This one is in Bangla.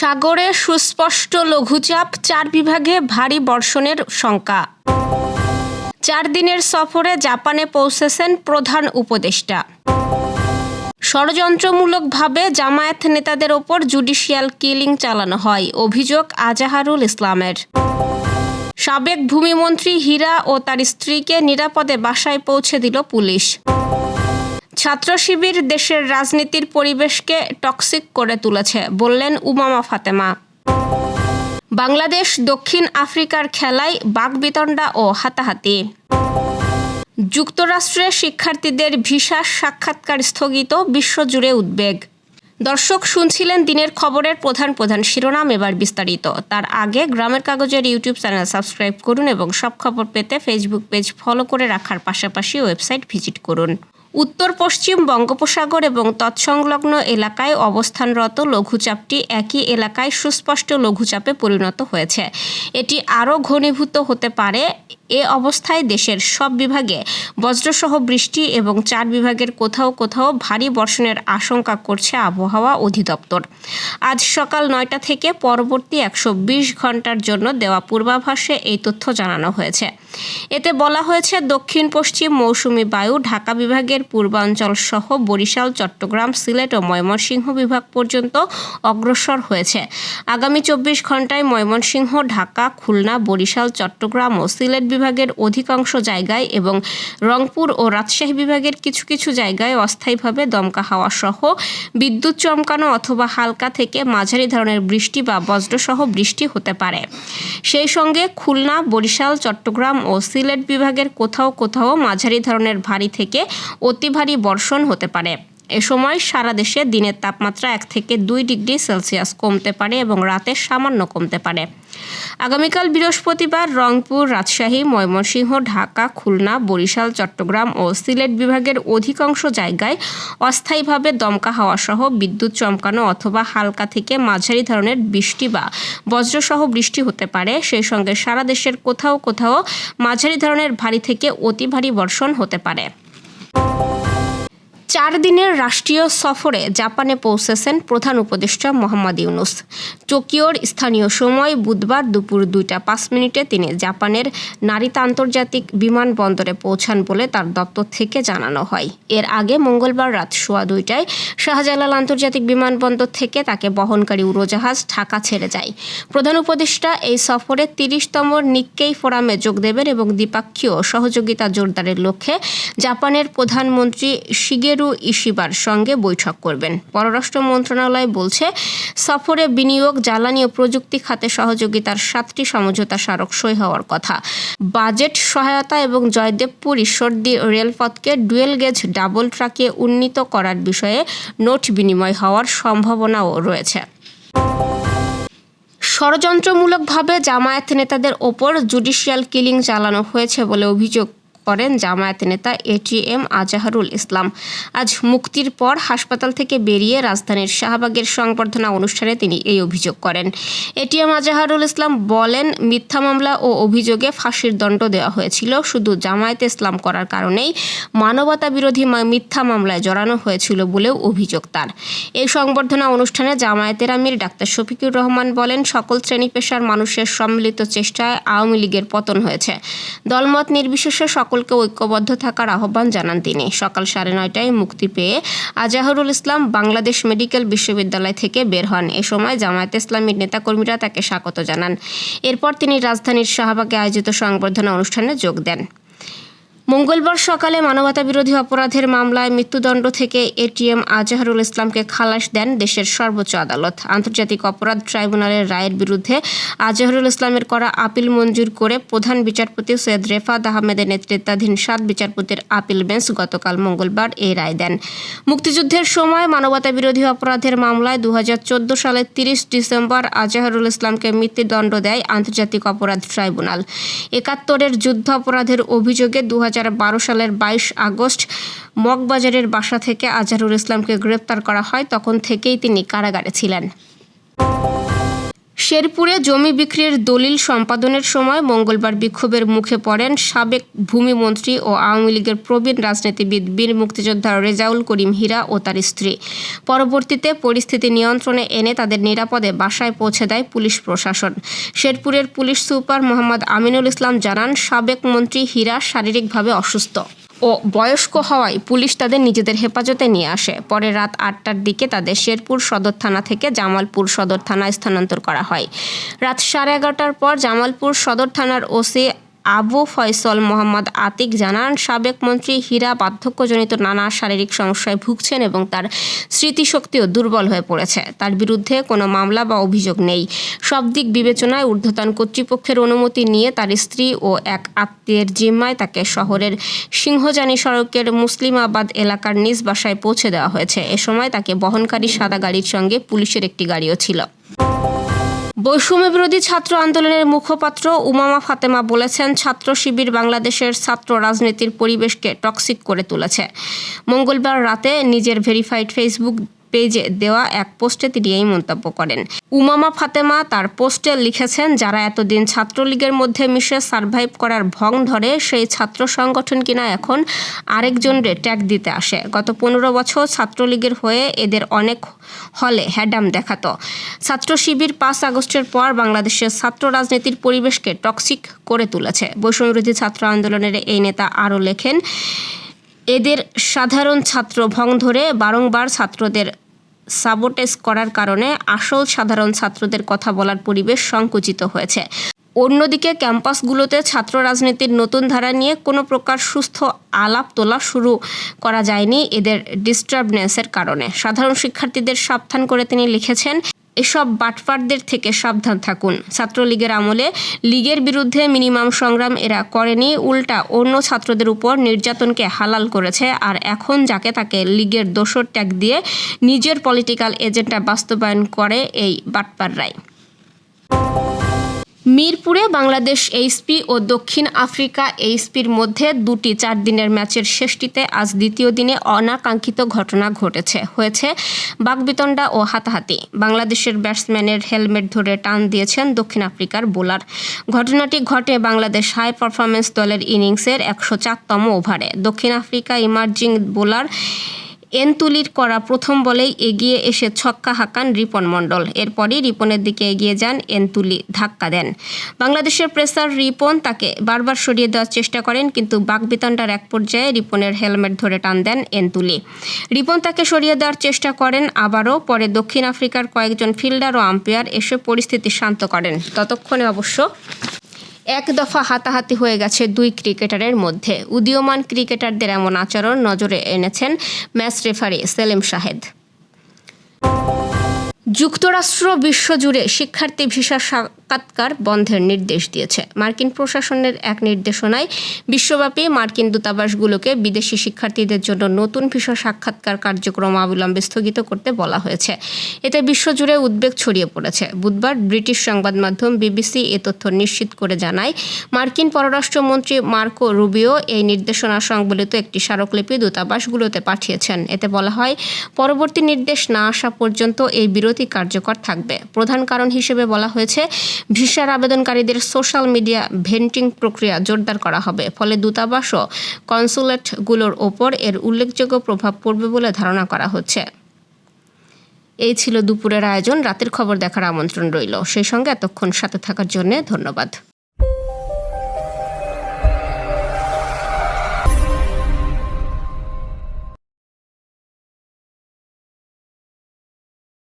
সাগরে সুস্পষ্ট লঘুচাপ, চার বিভাগে ভারী বর্ষণের শঙ্কা। চার দিনের সফরে জাপানে পৌঁছেছেন প্রধান উপদেষ্টা। ষড়যন্ত্রমূলকভাবে জামায়াত নেতাদের ওপর জুডিশিয়াল কিলিং চালানো হয়, অভিযোগ আজাহারুল ইসলামের। সাবেক ভূমিমন্ত্রী হীরা ও তার স্ত্রীকে নিরাপদে বাসায় পৌঁছে দিল পুলিশ। ছাত্র শিবির দেশের রাজনীতির পরিবেশকে টক্সিক করে তুলেছে, বললেন উমামা ফাতেমা। বাংলাদেশ, দক্ষিণ আফ্রিকার খেলায় বাগবিতণ্ডা ও হাতাহাতি। যুক্তরাষ্ট্রে শিক্ষার্থীদের ভিসা সাক্ষাৎকার স্থগিত, বিশ্বজুড়ে উদ্বেগ। দর্শক শুনছিলেন দিনের খবরের প্রধান প্রধান শিরোনাম এবার বিস্তারিত। তার আগে গ্রামের কাগজের ইউটিউব চ্যানেল সাবস্ক্রাইব করুন এবং সব খবর পেতে ফেসবুক পেজ ফলো করে রাখার পাশাপাশি ওয়েবসাইট ভিজিট করুন। উত্তর পশ্চিম বঙ্গোপসাগর এবং তৎসংলগ্ন এলাকায় অবস্থানরত লঘুচাপটি একই এলাকায় সুস্পষ্ট লঘুচাপে পরিণত হয়েছে। এটি আরও ঘনীভূত হতে পারে এ অবস্থায় দেশের সব বিভাগে বজ্রসহ বৃষ্টি এবং চার বিভাগের কোথাও কোথাও ভারী বর্ষণের আশঙ্কা করছে আবহাওয়া অধিদপ্তর। আজ সকাল নয়টা থেকে পরবর্তী একশো বিশ ঘণ্টার জন্য দেওয়া পূর্বাভাসে এই তথ্য জানানো হয়েছে। এতে বলা হয়েছে, দক্ষিণ পশ্চিম মৌসুমি বায়ু ঢাকা বিভাগের পূর্বাঞ্চল সহ বরিশাল, চট্টগ্রাম, সিলেট ও ময়মনসিংহ বিভাগ পর্যন্ত অগ্রসর হয়েছে। আগামী চব্বিশ ঘন্টায় ময়মনসিংহ, ঢাকা, খুলনা, বরিশাল, চট্টগ্রাম ও সিলেট বিভাগের অধিকাংশ জায়গায় এবং রংপুর ও রাজশাহী বিভাগের কিছু কিছু জায়গায় অস্থায়ীভাবে দমকা হাওয়া সহ বিদ্যুৎ চমকানো অথবা হালকা থেকে মাঝারি ধরনের বৃষ্টি বা বজ্রসহ বৃষ্টি হতে পারে। সেই সঙ্গে খুলনা, বরিশাল, চট্টগ্রাম ও সিলেট বিভাগের কোথাও কোথাও মাঝারি ধরনের ভারী থেকে অতি ভারী বর্ষণ হতে পারে। এ সময় সারা দেশে দিনের তাপমাত্রা এক থেকে দুই ডিগ্রি সেলসিয়াস কমতে পারে এবং রাতে সামান্য কমতে পারে। আগামীকাল বৃহস্পতিবার রংপুর, রাজশাহী, ময়মনসিংহ, ঢাকা, খুলনা, বরিশাল, চট্টগ্রাম ও সিলেট বিভাগের অধিকাংশ জায়গায় অস্থায়ীভাবে দমকা হাওয়া সহ বিদ্যুৎ চমকানো অথবা হালকা থেকে মাঝারি ধরনের বৃষ্টি বা বজ্রসহ বৃষ্টি হতে পারে। সেই সঙ্গে সারা দেশের কোথাও কোথাও মাঝারি ধরনের ভারী থেকে অতি ভারী বর্ষণ হতে পারে। চার দিনের রাষ্ট্রীয় সফরে জাপানে পৌঁছেছেন প্রধান উপদেষ্টা মোহাম্মদ ইউনুস। টোকিওর স্থানীয় সময় বুধবার দুপুর দুইটা পাঁচ মিনিটে তিনি জাপানের নারিতা আন্তর্জাতিক বিমানবন্দরে পৌঁছান বলে তার দপ্তর থেকে জানানো হয়। এর আগে মঙ্গলবার রাত সোয়া দুইটায় শাহজালাল আন্তর্জাতিক বিমানবন্দর থেকে তাকে বহনকারী উড়োজাহাজ ঢাকা ছেড়ে যায়। প্রধান উপদেষ্টা এই সফরে তিরিশতম নিক্কেই ফোরামে যোগ দেবেন এবং দ্বিপাক্ষীয় সহযোগিতা জোরদারের লক্ষ্যে জাপানের প্রধানমন্ত্রী শিগের শিগেরু ইশিবার সঙ্গে বৈঠক করবেন। পররাষ্ট্র মন্ত্রণালয় বলছে, সফরে বিনিয়োগ, জ্বালানি ও প্রযুক্তি খাতে সহযোগিতার সাতটি সমঝোতা স্মারক সই হওয়ার কথা। বাজেট সহায়তা এবং জয়দেবপুর ঈশ্বরদী রেলপথকে ডুয়েল গেজ ডাবল ট্রাকে উন্নীত করার বিষয়ে নোট বিনিময় হওয়ার সম্ভাবনাও রয়েছে। ষড়যন্ত্রমূলকভাবে জামায়াত নেতাদের ওপর জুডিশিয়াল কিলিং চালানো হয়েছে বলে অভিযোগ করেন জামায়াত নেতা এটিএম আজাহারুল ইসলাম। আজ মুক্তির পর হাসপাতাল থেকে বেরিয়ে রাজধানীর শাহবাগের সংবর্ধনা অনুষ্ঠানে তিনি এই অভিযোগ করেন। এটিএম আজাহারুল ইসলাম বলেন, মিথ্যা মামলা ও অভিযোগে ফাঁসির দণ্ড দেওয়া হয়েছিল, শুধু জামায়াতে ইসলাম করার কারণেই মানবতা বিরোধী মিথ্যা মামলায় জড়ানো হয়েছিল বলেও অভিযোগ তার। এই সংবর্ধনা অনুষ্ঠানে জামায়াতের আমির ডাক্তার শফিকুর রহমান বলেন, সকল শ্রেণি পেশার মানুষের সম্মিলিত চেষ্টায় আওয়ামী লীগের পতন হয়েছে। দলমত নির্বিশেষে সকল সকলকে ঐক্যবদ্ধ থাকার আহ্বান জানান তিনি। সকাল সাড়ে নয়টায় মুক্তি পেয়ে আজাহরুল ইসলাম বাংলাদেশ মেডিকেল বিশ্ববিদ্যালয় থেকে বের হন। এ সময় জামায়াত ইসলামীর নেতাকর্মীরা তাকে স্বাগত জানান। এরপর তিনি রাজধানীর শাহবাগে আয়োজিত সংবর্ধনা অনুষ্ঠানে যোগ দেন। মঙ্গলবার সকালে মানবতা বিরোধী অপরাধের মামলায় মৃত্যুদণ্ড থেকে এটিএম আজাহারুল ইসলামকে খালাস দেন দেশের সর্বোচ্চ আদালত। আন্তর্জাতিক অপরাধ ট্রাইব্যুনালের রায়ের বিরুদ্ধে আজাহারুল ইসলামের করা আপিল মঞ্জুর করে প্রধান বিচারপতি সৈয়দ রেফাত আহমেদের নেতৃত্বাধীন সাত বিচারপতির আপিল বেঞ্চ গতকাল মঙ্গলবার এই রায় দেন। মুক্তিযুদ্ধের সময় মানবতা বিরোধী অপরাধের মামলায় দু হাজার চোদ্দ সালের তিরিশ ডিসেম্বর আজাহারুল ইসলামকে মৃত্যুদণ্ড দেয় আন্তর্জাতিক অপরাধ ট্রাইব্যুনাল। একাত্তরের যুদ্ধ অপরাধের অভিযোগে দু হাজার সালের বাইশ আগস্ট মগবাজারের বাসা থেকে আজহারুল ইসলামকে গ্রেপ্তার করা হয়। তখন থেকেই তিনি কারাগারে ছিলেন। শেরপুরে জমি বিক্রির দলিল সম্পাদনের সময় মঙ্গলবার বিক্ষোভের মুখে পড়েন সাবেক ভূমিমন্ত্রী ও আওয়ামী লীগের প্রবীণ রাজনীতিবিদ বীর মুক্তিযোদ্ধা রেজাউল করিম হীরা ও তার স্ত্রী। পরবর্তীতে পরিস্থিতি নিয়ন্ত্রণে এনে তাদের নিরাপদে বাসায় পৌঁছে দেয় পুলিশ প্রশাসন। শেরপুরের পুলিশ সুপার মোহাম্মদ আমিনুল ইসলাম জানান, সাবেক মন্ত্রী হীরা শারীরিকভাবে অসুস্থ। ও বয়স্ক হওয়ায় পুলিশ তাদের নিজেদের হেফাজতে নিয়ে আসে। পরে রাত আটটার দিকে তাদের শেরপুর সদর থানা থেকে জামালপুর সদর থানায় স্থানান্তর করা হয়। রাত সাড়ে এগারোটার পর জামালপুর সদর থানার ওসি আবু ফয়সল মোহাম্মদ আতিক জানান, সাবেক মন্ত্রী হীরা বার্ধক্যজনিত নানা শারীরিক সমস্যায় ভুগছেন এবং তার স্মৃতিশক্তিও দুর্বল হয়ে পড়েছে। তার বিরুদ্ধে কোনো মামলা বা অভিযোগ নেই। সব দিক বিবেচনায় ঊর্ধ্বতন কর্তৃপক্ষের অনুমতি নিয়ে তার স্ত্রী ও এক আত্মীয়ের জিম্মায় তাকে শহরের সিংহজানি সড়কের মুসলিমাবাদ এলাকার নিজ বাসায় পৌঁছে দেওয়া হয়েছে। এ সময় তাকে বহনকারী সাদা গাড়ির সঙ্গে পুলিশের একটি গাড়িও ছিল। বৈষম্য বিরোধী ছাত্র আন্দোলনের মুখপাত্র উমামা ফাতেমা বলেছেন, ছাত্র শিবির বাংলাদেশের ছাত্র রাজনীতির পরিবেশকে টক্সিক করে তুলেছে। মঙ্গলবার রাতে নিজের ভেরিফাইড ফেসবুক পেজে দেওয়া এক পোস্টে তিনি এই মন্তব্য করেন। উমামা ফাতেমা তার পোস্টে লিখেছেন, যারা এতদিন ছাত্রলীগের মধ্যে মিশে সারভাইভ করার ভং ধরে, সেই ছাত্র সংগঠন কিনা এখন আরেকজনরে ট্যাগ দিতে আসে। গত পনেরো বছর ছাত্রলীগের হয়ে এদের অনেক হলে হ্যাডাম দেখাতো। ছাত্র শিবির পাঁচ আগস্টের পর বাংলাদেশের ছাত্র রাজনীতির পরিবেশকে টক্সিক করে তুলেছে। বৈষম্যবিরোধী ছাত্র আন্দোলনের এই নেতা আরও লেখেন এদের সাধারণ ছাত্র ভং ধরে বারংবার ছাত্রদের সাবোটেজ করার কারণে আসল সাধারণ ছাত্রদের কথা বলার পরিবেশ সংকুচিত হয়েছে। অন্যদিকে ক্যাম্পাসগুলোতে ছাত্র রাজনীতির নতুন ধারা নিয়ে কোনো প্রকার সুস্থ আলাপ তোলা শুরু করা যায়নি এদের ডিস্টার্বনেসের কারণে। সাধারণ শিক্ষার্থীদের সাবধান করে তিনি লিখেছেন এসব বাটপারদের থেকে সাবধান থাকুন। ছাত্রলীগের আমলে লীগের বিরুদ্ধে মিনিমাম সংগ্রাম এরা করেনি, উল্টা অন্য ছাত্রদের উপর নির্যাতনকে হালাল করেছে, আর এখন যাকে তাকে লীগের দোষর ট্যাগ দিয়ে নিজের পলিটিক্যাল এজেন্ডা বাস্তবায়ন করে এই বাটপাররাই। মিরপুরে বাংলাদেশ এইচপি ও দক্ষিণ আফ্রিকা এইচপির মধ্যে দুটি চার দিনের ম্যাচের শেষটিতে আজ দ্বিতীয় দিনে অনাকাঙ্ক্ষিত ঘটনা ঘটেছে। হয়েছে বাগবিতণ্ডা ও হাতাহাতি। বাংলাদেশের ব্যাটসম্যানের হেলমেট ধরে টান দিয়েছেন দক্ষিণ আফ্রিকার বোলার। ঘটনাটি ঘটে বাংলাদেশ হাই পারফরমেন্স দলের ইনিংসের একশো চারতম ওভারে। দক্ষিণ আফ্রিকা ইমার্জিং বোলার এনতুলির করা প্রথম বলেই এগিয়ে এসে ছক্কা হাঁকান রিপন মণ্ডল। এরপরই রিপনের দিকে এগিয়ে যান এনতুলি, ধাক্কা দেন। বাংলাদেশের প্রেসার রিপন তাকে বারবার সরিয়ে দেওয়ার চেষ্টা করেন, কিন্তু বাগবিতণ্ডার এক পর্যায়ে রিপনের হেলমেট ধরে টান দেন এনতুলি। রিপন তাকে সরিয়ে দেওয়ার চেষ্টা করেন আবারও, পরে দক্ষিণ আফ্রিকার কয়েকজন ফিল্ডার ও আম্পায়ার এসে পরিস্থিতি শান্ত করেন। ততক্ষণে অবশ্য এক দফা হাতাহাতি হয়ে গেছে দুই ক্রিকেটারের মধ্যে। উদীয়মান ক্রিকেটারদের এমন আচরণ নজরে এনেছেন ম্যাচ রেফারি সেলিম শাহেদ। যুক্তরাষ্ট্র বিশ্বজুড়ে শিক্ষার্থী ভিসা সাক্ষাৎকার বন্ধের নির্দেশ দিয়েছে। মার্কিন প্রশাসনের এক নির্দেশনায় বিশ্বব্যাপী মার্কিন দূতাবাসগুলোকে বিদেশি শিক্ষার্থীদের জন্য নতুন ভিসা সাক্ষাৎকার কার্যক্রম অবিলম্বে স্থগিত করতে বলা হয়েছে। এতে বিশ্বজুড়ে উদ্বেগ ছড়িয়ে পড়েছে। বুধবার ব্রিটিশ সংবাদ মাধ্যম বিবিসি এ তথ্য নিশ্চিত করে জানায়, মার্কিন পররাষ্ট্রমন্ত্রী মার্কো রুবিও এই নির্দেশনা সংবলিত একটি স্মারকলিপি দূতাবাসগুলোতে পাঠিয়েছেন। এতে বলা হয়, পরবর্তী নির্দেশ না আসা পর্যন্ত এই বিরতি কার্যকর থাকবে। প্রধান কারণ হিসেবে বলা হয়েছে, ভিসার আবেদনকারীদের সোশ্যাল মিডিয়া ভেন্টিং প্রক্রিয়া জোরদার করা হবে। ফলে দূতাবাস ও কনসুলেটগুলোর ওপর এর উল্লেখযোগ্য প্রভাব পড়বে বলে ধারণা করা হচ্ছে। এই ছিল দুপুরের আয়োজন। রাতের খবর দেখার আমন্ত্রণ রইল। সেই সঙ্গে এতক্ষণ সাথে থাকার জন্য ধন্যবাদ।